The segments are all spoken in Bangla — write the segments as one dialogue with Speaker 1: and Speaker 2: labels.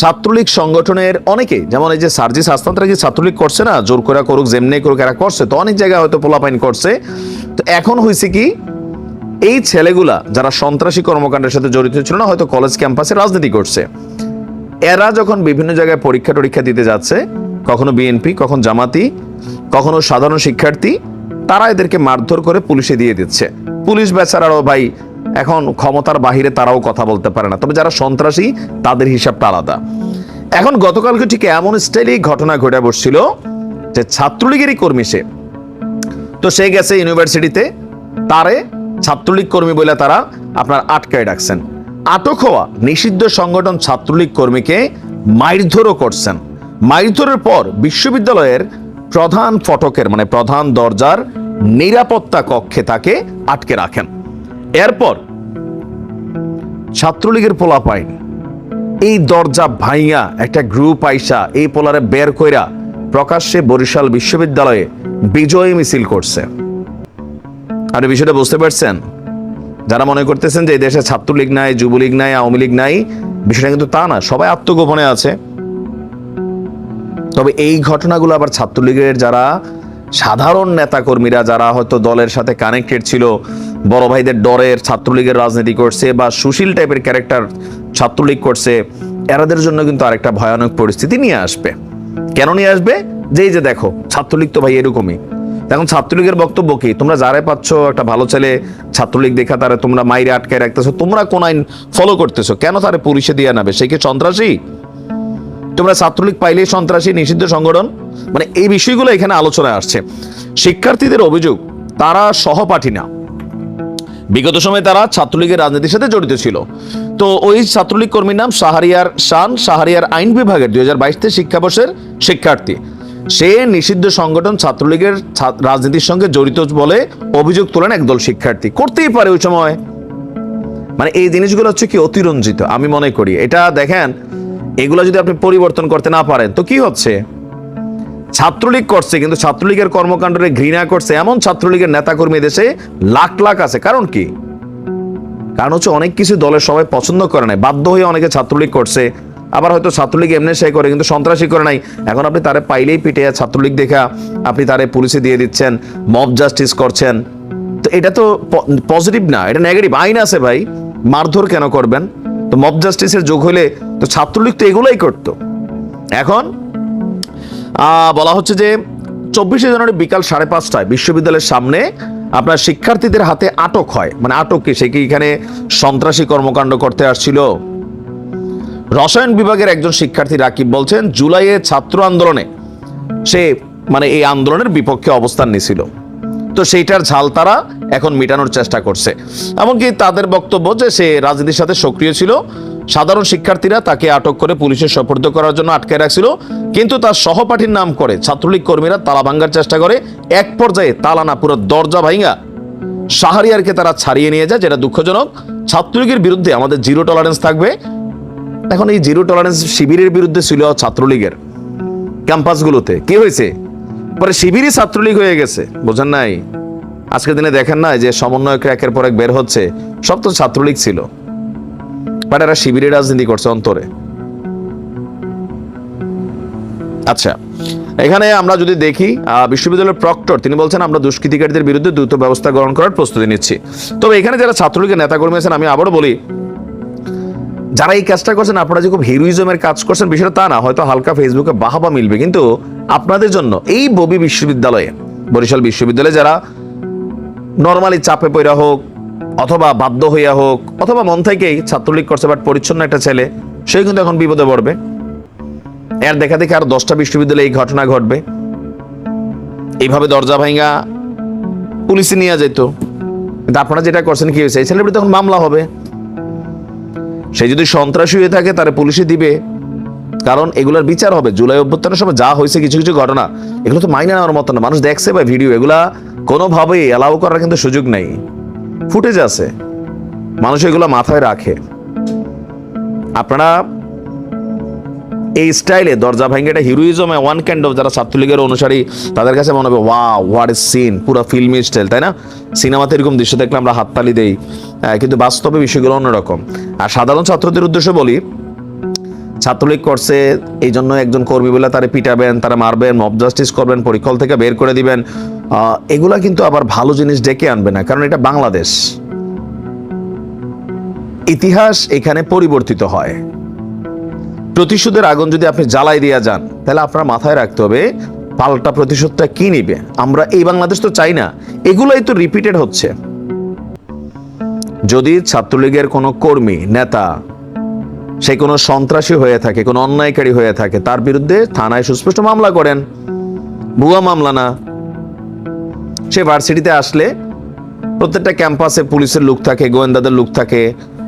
Speaker 1: ছাত্রলীগ সংগঠনের অনেকে, যেমন এই যে সার্জিস আস্তান তারা কি ছাত্রলীগ করছে না, জোর করে করুক, যেমনি করুক এরা করছে, তো অনেক জায়গায় হয়তো পোলাপাইন করছে। তো এখন হয়েছে কি, এই ছেলেগুলা যারা সন্ত্রাসী কর্মকাণ্ডের সাথে জড়িত ছিল না, হয়তো কলেজ ক্যাম্পাসে রাজনীতি করছে। এরা যখন বিভিন্ন জায়গায় পরীক্ষা টরীক্ষা দিতে যাচ্ছে, কখনো বিএনপি কখন জামাতি, কখনো সাধারণ শিক্ষার্থী, তারা এদেরকে মারধর করে পুলিশে দিয়ে দিচ্ছে। পুলিশ বেচারারও ভাই এখন ক্ষমতার বাহিরে তারাও কথা বলতে পারে না। তবে যারা সন্ত্রাসী, তাদের হিসাবটা আলাদা। এখন গতকালকে ঠিক এমন স্টাইলেই ঘটনা ঘটে বসছিল যে ছাত্রলীগেরই কর্মী সে। তো সে গেছে ইউনিভার্সিটিতে, তারে ছাত্রলীগ কর্মী বলে তারা আপনার আটকায় ডাকছেন আটক হওয়া নিষিদ্ধ সংগঠন ছাত্রলীগ কর্মীকে মারধরও করছেন। মারধরের পর বিশ্ববিদ্যালয়ের প্রধান ফটকের মানে প্রধান দরজার নিরাপত্তা কক্ষে তাকে আটকে রাখেন। এরপর ছাত্রলীগের পোলা পাইন এই দরজা ভাইয়া একটা গ্রুপ আইসা এই পোলারে বের কইরা প্রকাশ্যে বরিশাল বিশ্ববিদ্যালয়ে বিজয় মিছিল করছে। আর বিষয়টা বুঝতে পারছেন? যারা মনে করতেছেন যে এই দেশে ছাত্রলীগ নাই, যুবলীগ নাই, আওয়ামী লীগ নাই, বিষয়টা কিন্তু তা না, সবাই আত্মগোপনে আছে। তবে এই ঘটনাগুলো আবার ছাত্রলীগের যারা সাধারণ নেতাকর্মীরা, যারা হয়তো দলের সাথে কানেক্টেড ছিল বড় ভাইদের ডরের ছাত্রলীগের রাজনীতি করছে বা সুশীল টাইপের ক্যারেক্টার ছাত্রলীগ করছে, এরাদের জন্য কিন্তু আরেকটা ভয়ানক পরিস্থিতি নিয়ে আসবে। কেন নিয়ে আসবে? যে যে দেখো, ছাত্রলীগ তো ভাই এরকমই। এখন ছাত্রলীগের বক্তব্য কি? তোমরা যারাই পাচ্ছ একটা ভালো ছেলে ছাত্রলীগ দেখা, তারা তোমরা মাইরে আটকায় রাখতেছো, তোমরা কোন আইন ফলো করতেছো? কেন তারে পুলিশে দিয়ে নেবে? সে কি সন্ত্রাসী? তোমরা ছাত্রলীগ পাইলেই সন্ত্রাসী, নিষিদ্ধ সংগঠন? মানে এই বিষয়গুলো এখানে আলোচনায় আসছে। শিক্ষার্থীদের অভিযোগ, তারা সহপাঠী না। বিগত সময়ে তারা ছাত্রলীগের রাজনীতির সাথে জড়িত ছিল। তো ওই ছাত্রলীগ কর্মীর নাম সাহারিয়ার শান। সাহারিয়ার আইন বিভাগের দুই হাজার বাইশ শিক্ষাবর্ষের শিক্ষার্থী। সে নিষিদ্ধ সংগঠন ছাত্রলীগের রাজনীতির সঙ্গে জড়িত বলে অভিযোগ তোলেন একদল শিক্ষার্থী। করতেই পারে ওই সময়। মানে এই জিনিসগুলো হচ্ছে কি অতিরঞ্জিত, আমি মনে করি। এটা দেখেন, এগুলো যদি আপনি পরিবর্তন করতে না পারেন, তো কি হচ্ছে? ছাত্রলীগ করছে, কিন্তু ছাত্রলীগের কর্মকাণ্ডে ঘৃণা করছে এমন ছাত্রলীগের নেতাকর্মী দেশে লাখ লাখ আছে। কারণ কি? কারণ হচ্ছে অনেক কিছু দলের সবাই পছন্দ করে নাই, বাধ্য হয়ে অনেকে ছাত্রলীগ করছে। আবার হয়তো ছাত্রলীগ এমনি সে করে, কিন্তু সন্ত্রাসী করে নাই। এখন আপনি তারে পাইলেই পিটে ছাত্রলীগ দেখা, আপনি তারে পুলিশে দিয়ে দিচ্ছেন, মব জাস্টিস করছেন। তো এটা তো পজিটিভ না, এটা নেগেটিভ আইন আছে ভাই, মারধর কেন করবেন? তো মব জাস্টিসের যোগ হলে তো ছাত্রলীগ তো এগুলোই করতো। এখন বলা হচ্ছে যে চব্বিশে জানুয়ারি বিকাল সাড়ে পাঁচটায় বিশ্ববিদ্যালয়ের সামনে আপনার শিক্ষার্থীদের হাতে আটক হয়। মানে আটক কি? সে কি এখানে সন্ত্রাসী কর্মকাণ্ড করতে আসছিল? রসায়ন বিভাগের একজন শিক্ষার্থী রাকিব বলছেন, জুলাইয়ে ছাত্র আন্দোলনে সে মানে এই আন্দোলনের বিপক্ষে অবস্থান নিছিল। তো সেইটার ঝাল তারা এখন মেটানোর চেষ্টা করছে। এমনকি তাদের বক্তব্য যে সে রাজনীতির সাথে সক্রিয় ছিল সাধারণ শিক্ষার্থীরা তাকে আটক করে পুলিশের সোপর্দ করার জন্য আটকে রাখছিল, কিন্তু তার সহপাঠীর নাম করে ছাত্রলীগ কর্মীরা তালা ভাঙ্গার চেষ্টা করে। এক পর্যায়ে তালা না পুরো দরজা ভাঙ্গা শাহরিয়ারকে তারা ছাড়িয়ে নিয়ে যায়, যেটা দুঃখজনক। ছাত্রলীগের বিরুদ্ধে আমাদের জিরো টলারেন্স থাকবে। এখন এই জিরো টলারেন্স শিবিরের বিরুদ্ধে ছিল ছাত্রলীগের ক্যাম্পাসগুলোতে। কি হয়েছে? পরে শিবিরই ছাত্রলীগ হয়ে গেছে। বোঝেন নাই? আজকের দিনে দেখেন না যে সমন্বয়ক একের পর এক বের হচ্ছে। সব তো ছাত্রলীগ ছিল। বাট এরা শিবিরের রাজনীতি করছে অন্তরে। আচ্ছা এখানে আমরা যদি দেখি বিশ্ববিদ্যালয়ের প্রক্টর, তিনি বলছেন, আমরা দুষ্কৃতিকারীদের বিরুদ্ধে দ্রুত ব্যবস্থা গ্রহণ করার প্রস্তুতি নিচ্ছি। তবে এখানে যারা ছাত্রলীগের নেতাকর্মী আছেন, আমি আবারও বলি, যারা এই কাজটা করছেন, আপনারা যে খুব হিরোইজমের কাজ করছেন, বিষয়টা তা না, হয়তো হালকা ফেসবুকে বাহাবা মিলবে, কিন্তু আপনাদের জন্য এই ববি বিশ্ববিদ্যালয়ে, বরিশাল বিশ্ববিদ্যালয়ে যারা নর্মালি চাপে পইরা হোক অথবা বাধ্য হইয়া হোক, অথবা মন থেকেই ছাত্রলীগ করছে বাট পরিচ্ছন্ন একটা ছেলে, সে কিন্তু এখন বিপদে পড়বে। এর দেখা দেখে আর দশটা বিশ্ববিদ্যালয়ে এই ঘটনা ঘটবে। এইভাবে দরজা ভাঙ্গা পুলিশে নিয়ে যেত কিন্তু আপনারা যেটা করছেন কি হয়েছে? এই বিরুদ্ধে তখন মামলা হবে। সে যদি সন্ত্রাসী হয়ে থাকে, তারে পুলিশে দিবে। কারণ এগুলোর বিচার হবে। জুলাই অভ্যুত্থানের সময় যা হয়েছে, কিছু কিছু ঘটনা, এগুলো তো মাইনে নেওয়ার মতো না। মানুষ দেখছে বা ভিডিও, এগুলা কোনোভাবেই অ্যালাউ করার কিন্তু সুযোগ নেই। ফুটেজ আছে। মানুষ এগুলো মাথায় রাখে। আপনারা এই স্টাইলে দরজা ভাঙ্গে এটা হিরোইজমে ওয়ান কাইন্ড অফ যারা ছাত্রলীগের অনুসারী, তাদের কাছে মনে হবে ওয়া হোয়াট ইজ সিন পুরো ফিল্মি স্টাইল তাই না? সিনেমাতে এরকম দৃশ্য দেখলে আমরা হাততালি দেই। কিন্তু বাস্তবে বিষয়গুলো অন্যরকম। আর সাধারণ ছাত্রদের উদ্দেশ্যে বলি, ছাত্রলীগ করছে এই জন্য একজন কর্মী বলে তারা পিটাবেন, তারা মারবেন মব জাস্টিস করবেন, পরিকল থেকে বের করে দিবেন। এগুলা কিন্তু আবার ভালো জিনিস ডেকে আনবে না, কারণ এটা বাংলাদেশ। ইতিহাস এখানে পরিবর্তিত হয়। প্রতিশোধের আগুন যদি আপনি জ্বালাই দিয়ে যান, তাহলে আপনার মাথায় রাখতে হবে, পাল্টা প্রতিশোধটা কি নিবে? আমরা এই বাংলাদেশ তো চাই না, এগুলোই তো রিপিটেড হচ্ছে। যদি ছাত্রলীগের কোনো কর্মী, নেতা, সে কোনো সন্ত্রাসী হয়ে থাকে, কোনো অন্যায়কারী হয়ে থাকে, তার বিরুদ্ধে থানায় সুস্পষ্ট মামলা করেন। ভুয়া মামলা না। সে ভার্সিটিতে আসলে প্রত্যেকটা ক্যাম্পাসে পুলিশের লোক থাকে, গোয়েন্দাদের লোক থাকে,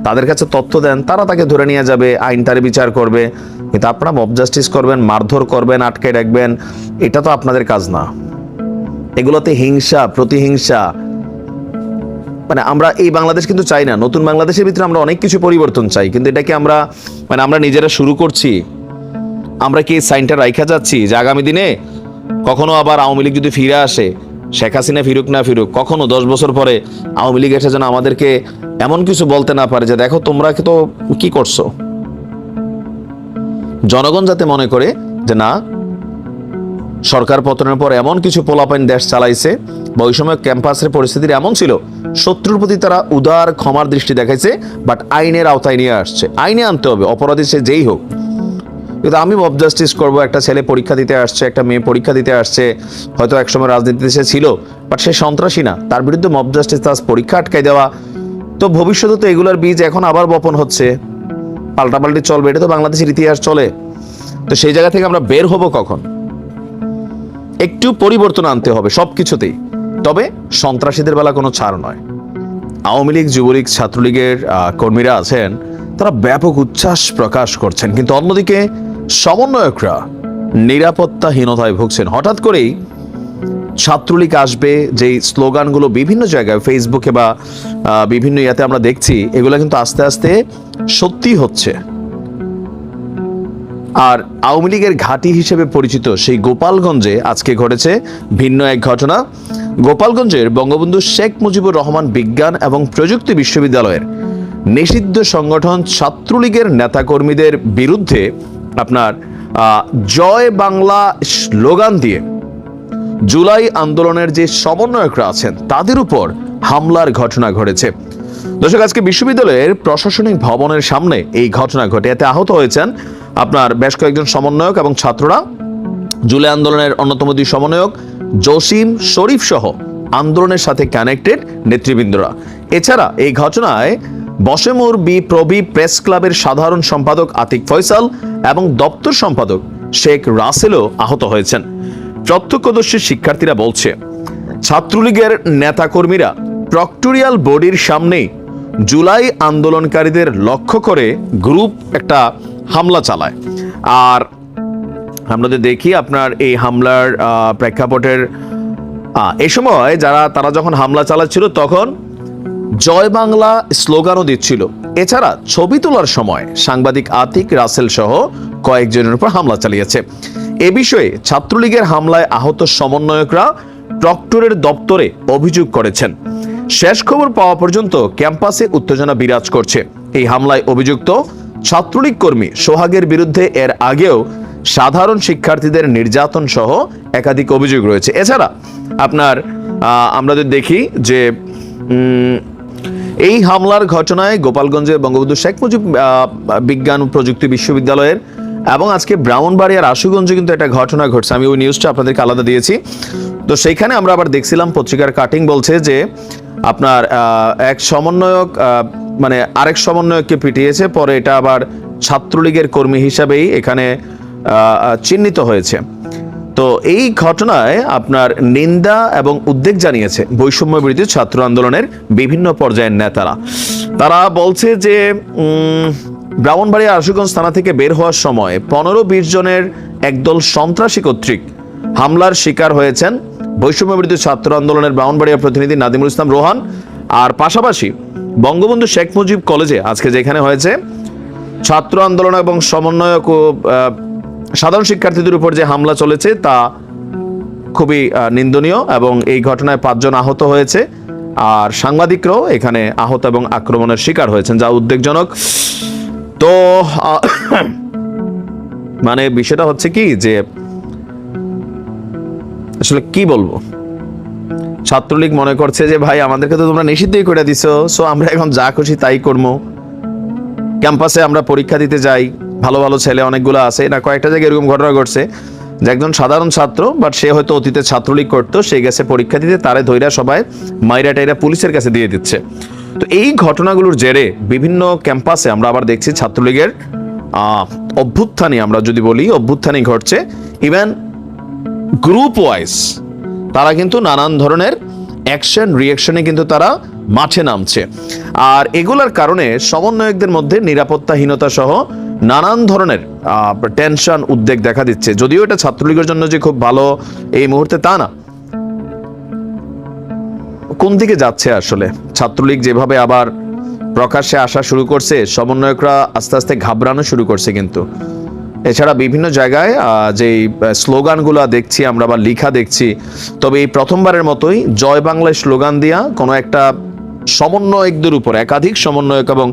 Speaker 1: তাদের কাছে তথ্য দেন, তারা তাকে ধরে নিয়ে যাবে আইন তার বিচার করবে। কিন্তু আপনারা মব জাস্টিস করবেন, মারধর করবেন, আটকে রাখবেন, এটা তো আপনাদের কাজ না। এগুলোতে হিংসা, প্রতিহিংসা। মানে আমরা এই বাংলাদেশ কিন্তু চাই না, নতুন বাংলাদেশের ভিতরে আমরা অনেক কিছু পরিবর্তন চাই, কিন্তু এটাকে আমরা মানে আমরা নিজেরা শুরু করছি? আমরা কি এই সাইনটা রাইখা যাচ্ছি যে আগামী দিনে কখনো আবার আওয়ামী লীগ যদি ফিরে আসে শেখ হাসিনা ফিরুক না ফিরুক, কখনো দশ বছর পরে আওয়ামী লীগ এসে যেন আমাদেরকে এমন কিছু বলতে না পারে যে, দেখো, তোমরা তো কি করছ? জনগণ যাতে মনে করে যে, না, সরকার পতনের পর এমন কিছু পোলাপাইন দেশ চালাইছে, বা ওই সময় ক্যাম্পাসের পরিস্থিতি এমন ছিল, শত্রুর প্রতি তারা উদার, ক্ষমার দৃষ্টি দেখাইছে বাট আইনের আওতায় নিয়ে আসছে। আইনে আনতে হবে, অপরাধী সে যেই হোক। কিন্তু আমি মব জাস্টিস করব, একটা ছেলে পরীক্ষা দিতে আসছে, একটা মেয়ে পরীক্ষা দিতে আসছে, হয়তো একসময় রাজনীতিতে সে ছিল বাট সে সন্ত্রাসী না। তার বিরুদ্ধে মব জাস্টিস তার পরীক্ষা আটকাই দেওয়া। তো ভবিষ্যতে তো এগুলোর বীজ এখন আবার বপন হচ্ছে। পাল্টাপাল্টি চলবে, এটা তো বাংলাদেশের ইতিহাস চলে। তো সেই জায়গা থেকে আমরা বের হব কখন? একটু পরিবর্তন আনতে হবে সব কিছুতেই তবে সন্ত্রাসীদের বেলা কোনো ছাড় নয়। আওয়ামী লীগ, যুবলীগ, ছাত্রলীগের কর্মীরা আছেন, তারা ব্যাপক উচ্ছ্বাস প্রকাশ করছেন। কিন্তু অন্যদিকে সমন্বয়করা নিরাপত্তাহীনতায় ভুগছেন। হঠাৎ করেই ছাত্রলীগ আসবে, যেই স্লোগানগুলো বিভিন্ন জায়গায়, ফেসবুকে বা বিভিন্ন ইয়াতে আমরা দেখছি, এগুলো কিন্তু আস্তে আস্তে সত্যি হচ্ছে। আর আওয়ামী লীগের ঘাঁটি হিসেবে পরিচিত সেই গোপালগঞ্জে আজকে ঘটেছে ভিন্ন এক ঘটনা। গোপালগঞ্জের বঙ্গবন্ধু শেখ মুজিবুর রহমান বিজ্ঞান এবং প্রযুক্তি বিশ্ববিদ্যালয়ের নিষিদ্ধ সংগঠন ছাত্রলীগের নেতাকর্মীদের বিরুদ্ধে আপনার জয় বাংলা স্লোগান দিয়ে জুলাই আন্দোলনের যে সমন্বয়করা আছেন, তাদের উপর হামলার ঘটনা ঘটেছে। দর্শক, আজকে বিশ্ববিদ্যালয়ের প্রশাসনিক ভবনের সামনে এই ঘটনা ঘটে। এতে আহত হয়েছেন আপনার বেশ কয়েকজন সমন্বয়ক এবং ছাত্ররা। জুলাই আন্দোলনের অন্যতম দুই সমন্বয়ক জসিম শরীফ সহ আন্দোলনের সাথে কানেক্টেড নেতৃবৃন্দরা। এছাড়া এই ঘটনায় বশেমুর বি প্রবি প্রেস ক্লাবের সাধারণ সম্পাদক আতিক ফয়সাল এবং দপ্তর সম্পাদক শেখ রাসেলও আহত হয়েছেন। প্রত্যক্ষদর্শী শিক্ষার্থীরা বলছে, ছাত্রলীগের নেতাকর্মীরা প্রক্টোরিয়াল বডির সামনেই জুলাই আন্দোলনকারীদের লক্ষ্য করে গ্রুপ একটা হামলা চালায়। আর আমরা যদি দেখি আপনার এই হামলার প্রেক্ষাপটের এই সময় যারা, তারা যখন হামলা চালাচ্ছিল তখন জয় বাংলা স্লোগানও দিচ্ছিল। এছাড়া ছবি তোলার সময় সাংবাদিক আতিক রাসেল সহ কয়েকজনের উপর হামলা চালিয়েছে। এ বিষয়ে ছাত্রলীগের হামলায় আহত সমন্বয়করা প্রক্টরের দপ্তরে অভিযোগ করেছেন। শেষ খবর পাওয়া পর্যন্ত ক্যাম্পাসে উত্তেজনা বিরাজ করছে। এই হামলায় অভিযুক্ত ছাত্রলীগ কর্মী সোহাগের বিরুদ্ধে এর আগেও সাধারণ শিক্ষার্থীদের নির্যাতন সহ একাধিক অভিযোগ রয়েছে। এছাড়া আপনার আমরা যদি দেখি যে এই হামলার ঘটনায় গোপালগঞ্জে বঙ্গবন্ধু শেখ মুজিব বিজ্ঞান প্রযুক্তি বিশ্ববিদ্যালয়ের এবং আজকে ব্রাহ্মণবাড়িয়ার আশুগঞ্জে কিন্তু একটা ঘটনা ঘটছে। আমি ওই নিউজটা আপনাদেরকে আলাদা দিয়েছি। তো সেইখানে আমরা আবার দেখছিলাম, পত্রিকার কাটিং বলছে যে আপনার এক সমন্বয়ক মানে আরেক সমন্বয়ককে পিটিয়েছে, পরে এটা আবার ছাত্রলীগের কর্মী হিসাবেই এখানে চিহ্নিত হয়েছে। তো এই ঘটনায় আপনার নিন্দা এবং উদ্বেগ জানিয়েছে বৈষম্য বিরোধী ছাত্র আন্দোলনের বিভিন্ন পর্যায়ের নেতারা। তারা বলছে যে ব্রাহ্মণবাড়িয়া আশুগঞ্জ থানা থেকে বের হওয়ার সময় পনেরো বিশ জনের একদল সন্ত্রাসী কর্তৃক হামলার শিকার হয়েছেন বৈষম্য বিরোধী ছাত্র আন্দোলনের ব্রাহ্মণবাড়িয়া প্রতিনিধি নাদিমুল ইসলাম রোহান। আর পাশাপাশি বঙ্গবন্ধু শেখ মুজিব কলেজে আজকে যেখানে হয়েছে ছাত্র আন্দোলন এবং সমন্বয়ক সাধারণ শিক্ষার্থীদের উপর যে হামলা চলেছে তা খুবই নিন্দনীয় এবং এই ঘটনায় পাঁচজন আহত হয়েছে। আর সাংবাদিকরাও এখানে আহত এবং আক্রমণের শিকার হয়েছেন, যা উদ্বেগজনক। তো মানে বিষয়টা হচ্ছে কি যে, আসলে কি বলব? ছাত্রলীগ মনে করছে যে, ভাই, আমাদেরকে তো তোমরা নিষিদ্ধই করে দিছো, সো আমরা এখন যা খুশি তাই করব। ক্যাম্পাসে আমরা পরীক্ষা দিতে যাই। ভালো ভালো ছেলে অনেকগুলো আছে। না কয়েকটা জায়গায় এরকম ঘটনা ঘটছে যে একজন সাধারণ ছাত্র বাট সে হয়তো অতীতে ছাত্রলীগ করতো সে গেছে পরীক্ষা দিতে তারে ধৈরা সবাই মাইরা টাইরা পুলিশের কাছে দিয়ে দিচ্ছে। তো এই ঘটনাগুলোর জেরে বিভিন্ন ক্যাম্পাসে আমরা আবার দেখছি ছাত্রলীগের আহ, অভ্যুত্থানই আমরা যদি বলি অভ্যুত্থানই ঘটছে। ইভেন গ্রুপ ওয়াইজ তারা কিন্তু নানান ধরনের অ্যাকশন রিয়াকশনে কিন্তু তারা মাঠে নামছে। আর এগুলার কারণে সমন্বয়কদের মধ্যে নিরাপত্তাহীনতা সহ নানান ধরনের টেনশন উদ্বেগ দেখা দিচ্ছে। যদিও এটা ছাত্রলীগের জন্য যে খুব ভালো, এই মুহূর্তে তা না। কোন দিকে যাচ্ছে আসলে? ছাত্রলীগ যেভাবে আবার প্রকাশ্যে আসা শুরু করছে, সমন্বয়করা আস্তে আস্তে ঘাবড়ানো শুরু করছে কিন্তু। এছাড়া বিভিন্ন জায়গায় যেই স্লোগানগুলো দেখছি আমরা বা লিখা দেখছি, তবে এই প্রথমবারের মতোই জয় বাংলায় স্লোগান দিয়া কোনো একটা সমন্বয়কদের উপর, একাধিক সমন্বয়ক এবং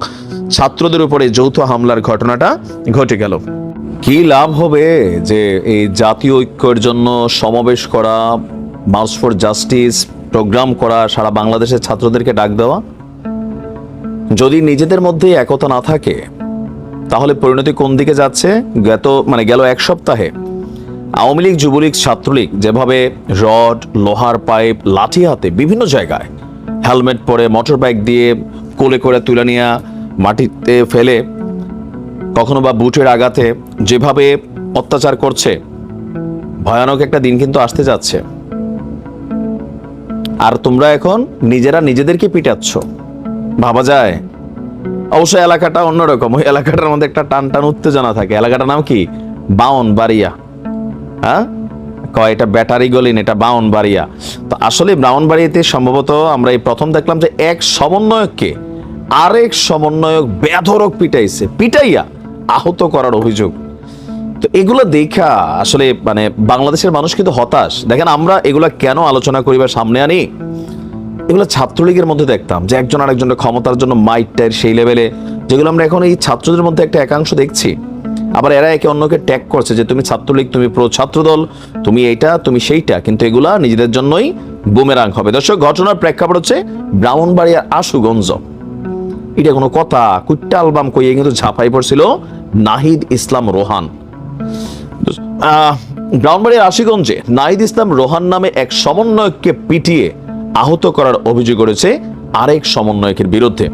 Speaker 1: ছাত্রদের উপরে যৌথ হামলার ঘটনাটা ঘটে গেল। কি লাভ হবে যে এই জাতীয় ঐক্যের জন্য সমাবেশ করা মার্চ ফর জাস্টিস প্রোগ্রাম করা, সারা বাংলাদেশের ছাত্রদেরকে ডাক দেওয়া? যদি নিজেদের মধ্যে একতা না থাকে, তাহলে পরিণতি কোন দিকে যাচ্ছে? গত মানে গেল এক সপ্তাহে আওয়ামী লীগ, যুবলীগ, ছাত্রলীগ যেভাবে রড, লোহার পাইপ, লাঠি হাতে বিভিন্ন জায়গায় হেলমেট পরে মোটর বাইক দিয়ে কোলে করে তুলে নিয়ে মাটিতে ফেলে কখনো বা বুটের আঘাতে যেভাবে অত্যাচার করছে, ভয়ানক একটা দিন কিন্তু আসতে যাচ্ছে। আর তোমরা এখন নিজেরা নিজেদেরকে পিটাচ্ছ। ভাবা যায় অবশ্য এলাকাটা অন্যরকম। ওই এলাকাটার মধ্যে একটা টান টান উত্তেজনা থাকে। এলাকাটার নাম কি? বাউন বাড়িয়া হ্যাঁ? কয়, এটা ব্যাটারি গলিন এটা বাউন বাড়িয়া তো আসলে ব্রাউন বাড়িতে সম্ভবত আমরা এই প্রথম দেখলাম যে এক সমন্বয়ককে আরেক সমন্বয়ক বেধরক পিটাইছে, পিটাইয়া আহত করার অভিযোগ। তো এগুলো দেখা আসলে মানে বাংলাদেশের মানুষ কিন্তু হতাশ। দেখেন আমরা এগুলা কেন আলোচনা করিবার সামনে আনি? এগুলো ছাত্রলীগের মধ্যে দেখতাম যে একজন আরেকজনের ক্ষমতার জন্য মাইট টাইর সেই লেভেলে যেগুলো আমরা এখন এই ছাত্রদের মধ্যে একটা একাংশ দেখছি। আবার এরা একে অন্যকে ট্যাগ করছে যে তুমি ছাত্রলীগ, তুমি প্রো ছাত্রদল, তুমি এইটা, তুমি সেইটা। কিন্তু এগুলা নিজেদের জন্যই বুমেরাং হবে। দর্শক, ঘটনার প্রেক্ষাপট হচ্ছে ব্রাহ্মণবাড়িয়ার আশুগঞ্জ। এটা কোনো কথা। কুট্টা অ্যালবাম কইয়ে কিন্তু ঝাঁপাই পড়ছিল নাহিদ ইসলাম রোহান। আহ, ব্রাহ্মণবাড়িয়ার আশিগঞ্জে নাহিদ ইসলাম রোহান নামে এক সমন্বয়ককে পিটিয়ে আহত করার অভিযোগ করেছে আরেক সমন্বয়কের বিরুদ্ধে।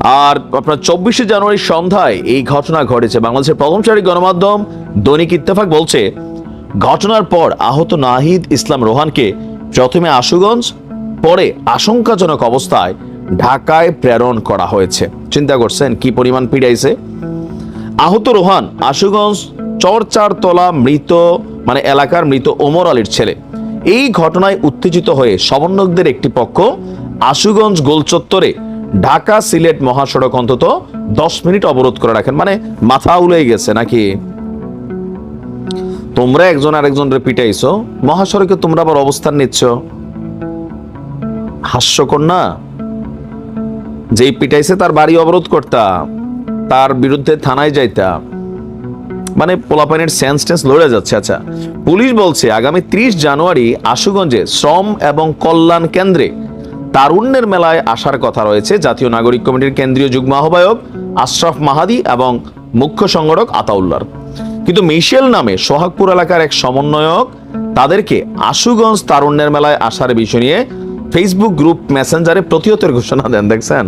Speaker 1: আর আপনার চব্বিশে জানুয়ারি সন্ধ্যায় এই ঘটনা ঘটেছে। বাংলাদেশের প্রথম সারি গণমাধ্যম দৈনিক ইত্তেফাক বলছে ঘটনার পর আহত নাহিদ ইসলাম রোহানকে প্রথমে আশুগঞ্জ পরে আশঙ্কাজনক অবস্থায় ঢাকায় প্রেরণ করা হয়েছে। চিন্তা করছেন, কি পরিমাণ পিড়াইছে? আহত রোহান, আশুগঞ্জ চরচারতলা মৃত মানে এলাকার মৃত ওমর আলীর ছেলে। এই ঘটনায় উত্তেজিত হয়ে সমন্বয়কদের একটি পক্ষ আশুগঞ্জ গোলচত্বরে ঢাকা সিলেট মহাসড়ক অন্তত দশ মিনিট অবরোধ করে রাখেন। মানে মাথা উলে গেছে নাকি? তোমরা একজন আরেকজনের পিটাইছো, মহাসড়কে তোমরা আবার অবস্থান নিচ্ছ? হাস্যকর না? যেই পিটাইছে তার বাড়ি অবরোধ করতা, তার বিরুদ্ধে থানায় যাইতা। মানে পোলাপানের সেন্স টেন্স লড়ে যাচ্ছে। আচ্ছা পুলিশ বলছে, আগামী ত্রিশ জানুয়ারি আশুগঞ্জে শ্রম এবং কল্যাণ কেন্দ্রে তারুণ্যের মেলায় আসার কথা রয়েছে। জাতীয় নাগরিক কমিটির কেন্দ্রীয় যুগ্ম আহ্বায়ক আশরাফ মাহাদি এবং মুখ্য সংগঠক আতাউল্লার। কিন্তু মিশেল নামে সোহাগপুর এলাকার এক সমন্বয়ক তাদেরকে আশুগঞ্জ তারুণ্যের মেলায় আসার বিষয় নিয়ে ফেসবুক গ্রুপ মেসেঞ্জারে প্রতিহতের ঘোষণা দেন, দেখছেন?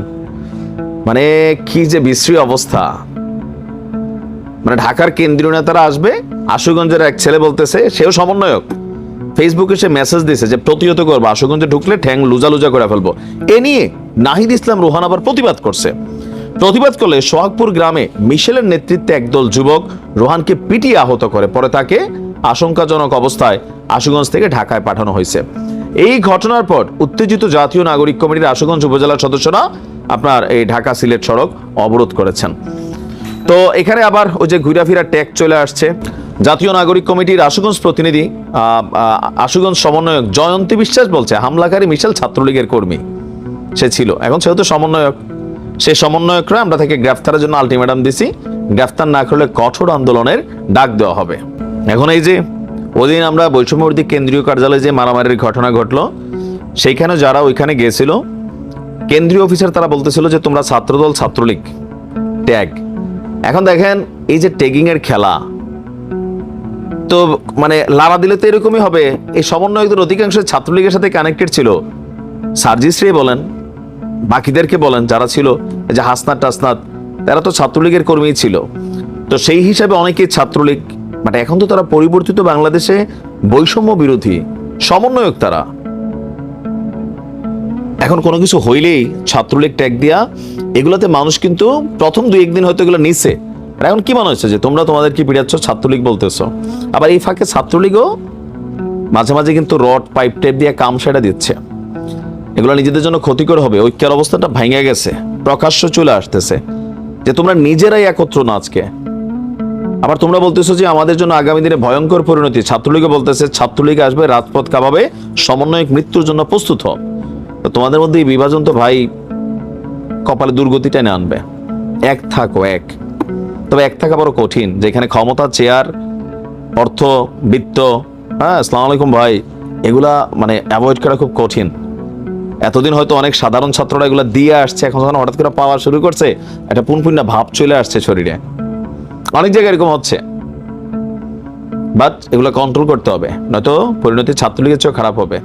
Speaker 1: মানে কি যে বিশ্রী অবস্থা। মানে ঢাকার কেন্দ্রীয় নেতারা আসবে, আশুগঞ্জের এক ছেলে বলতেছে, সেও সমন্বয়ক। ফেসবুকে সে মেসেজ দিয়েছে যে প্রতিহত করব, আশুগঞ্জে ঢুকলে ঠ্যাং লুজা লুজা করে ফেলব। এ নিয়ে নাহিদ ইসলাম রোহান আবার প্রতিবাদ করছে। প্রতিবাদ করলে সোহাগপুর গ্রামে মিশেলের নেতৃত্বে একদল যুবক রোহানকে পিটিয়ে আহত করে। পরে তাকে আশঙ্কাজনক অবস্থায় আশুগঞ্জ থেকে ঢাকায় পাঠানো হয়েছে। এই ঘটনার পর উত্তেজিত জাতীয় নাগরিক কমিটির আশুগঞ্জ উপজেলার সদস্যরা আপনার এই ঢাকা সিলেট সড়ক অবরোধ করেছেন। তো এখানে আবার ওই যে ঘুরাফিরা ট্যাগ চলে আসছে। জাতীয় নাগরিক কমিটির আশুগঞ্জ প্রতিনিধি আশুগঞ্জ সমন্বয়ক জয়ন্তী বিশ্বাস বলছে, হামলাকারী মিশেল ছাত্রলীগের কর্মী। সে ছিল, এখন সেহেতু সমন্বয়ক। সেই সমন্বয়করা আমরা থেকে গ্রেফতারের জন্য আলটিমেটাম দিছি। গ্রেফতার না করলে কঠোর আন্দোলনের ডাক দেওয়া হবে। এখন এই যে ওদিন আমরা বৈষম্যবর্তী কেন্দ্রীয় কার্যালয়ে যে মারামারির ঘটনা ঘটলো, সেইখানে যারা ওইখানে গিয়েছিল, কেন্দ্রীয় অফিসার তারা বলতেছিল যে তোমরা ছাত্রদল, ছাত্রলীগ ট্যাগ এখন দেখেন এই যে ট্যাগিং এর খেলা, তো মানে লারা দিলে তো এরকমই হবে। এই সমন্বয়কদের অধিকাংশ ছাত্রলীগের সাথে কানেক্টেড ছিল। সার্জিস্ট্রি বলেন, বাকিদেরকে বলেন, যারা ছিল যে হাসনাত, টাসনাত, তারা তো ছাত্রলীগের কর্মী ছিল। তো সেই হিসাবে অনেকেই ছাত্রলীগ মানে এখন তো তারা পরিবর্তিত বাংলাদেশে বৈষম্য বিরোধী, সমন্বয়ক তারা। এখন কোনো কিছু হইলেই ছাত্রলীগ ট্যাগ দিয়া এগুলাতে মানুষ কিন্তু প্রথম দুই একদিন হয়তো এগুলো নিছে। এখন কি মনে হচ্ছে যে তোমরা তোমাদের কি পিড়াচ্ছ, ছাত্রলীগ বলতেছো? আবার এই ফাঁকে ছাত্রলীগও মাঝে মাঝে কিন্তু রড, পাইপ টাইপ দিয়ে কাম সেটা দিচ্ছে। এগুলো নিজেদের জন্য ক্ষতিকর হবে, ঐক্যের অবস্থাটা ভেঙে গেছে, প্রকাশ্য চলে আসতেছে। যে তোমরা নিজেরাই একত্র না আজকে। আবার তোমরা বলতেছো যে আমাদের জন্য আগামী দিনে ভয়ঙ্কর পরিণতি। ছাত্রলীগে বলতেছে, ছাত্রলীগ আসবে, রাজপথ কাঁপাবে, সমন্বয়ক মৃত্যুর জন্য প্রস্তুত হও। তো তোমাদের মধ্যে এই বিভাজন তো ভাই কপালে দুর্গতি টেনে আনবে। এক থাকো, এক। তবে এক থাকা বড় কঠিন, যেখানে ক্ষমতা, চেয়ার, অর্থ, বৃত্ত হ্যাঁ আসসালামু আলাইকুম ভাই, এগুলা মানে অ্যাভয়েড করা খুব কঠিন। এতদিন হয়তো অনেক সাধারণ ছাত্ররা এগুলো দিয়ে আসছে, এখন হঠাৎ করে পাওয়া শুরু করছে, একটা পুনপুন্না ভাব চলে আসছে শরীরে। অনেক জায়গায় এরকম হচ্ছে। বাট এগুলো কন্ট্রোল করতে হবে। নয়তো পরিণতি ছাত্রলীগের চেয়েও খারাপ হবে।